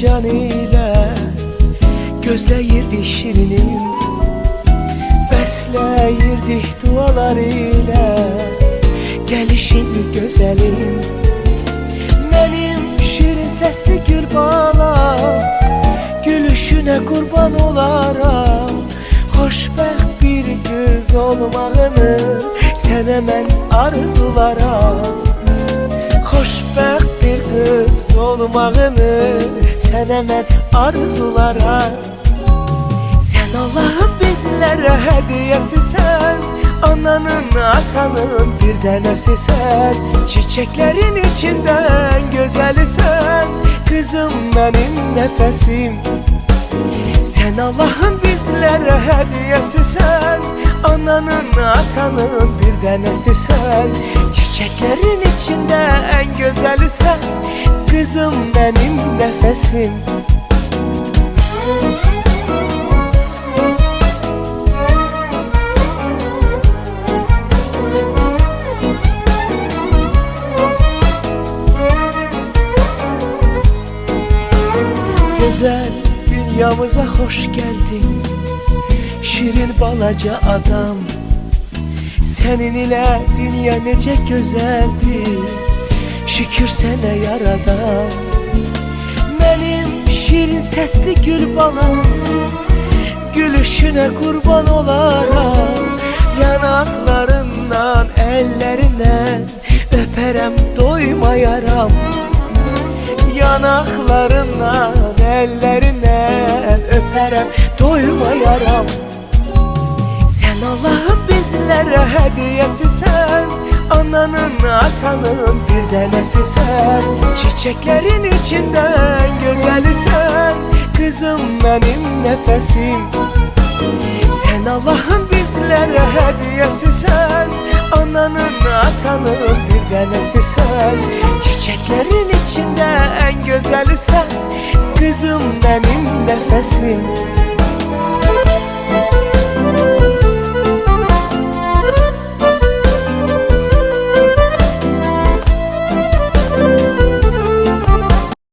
can ile Gözləyirdik şirinim Bəsləyirdik dualar ilə Gəlişini gözəlim Mənim şirin səsli gül balam Gülüşünə qurban olaram Xoşbəxt bir qız olmağını Sənə mən arzularam Xoşbəxt olmağını Sənə mən arzularam Sən Allahın bizlərə hədiyyəsisən Ananın, atanın bir dənəsisən Çiçəklərin içindən gözəlisən Qızım mənim nəfəsim Sən Allahın bizlərə hədiyyəsisən Ananın, atanın bir dənəsisən Çiçəklərin içində ən gözəlisən Qızım mənim nəfəsim Güzel dünyamıza hoş geldin. Şirin balaca adam. Senin ile dünya nece güzeldi Şükür sene yaradan Benim şirin sesli gül balam Gülüşüne kurban olaram Yanaklarından ellerinden Öperem doymayaram Yanaklarından ellerinden öperem doymayaram Sen Allah'ın bizlere hediyesisən Ananın, atanın bir dənəsisən Çiçeklerin içinden gözəlisən Kızım benim nefesim. Sen Allah'ın bizlere hediyesisən Ananın, atanın bir dənəsisən Çiçeklerin içinde en güzelisən Kızım benim nefesim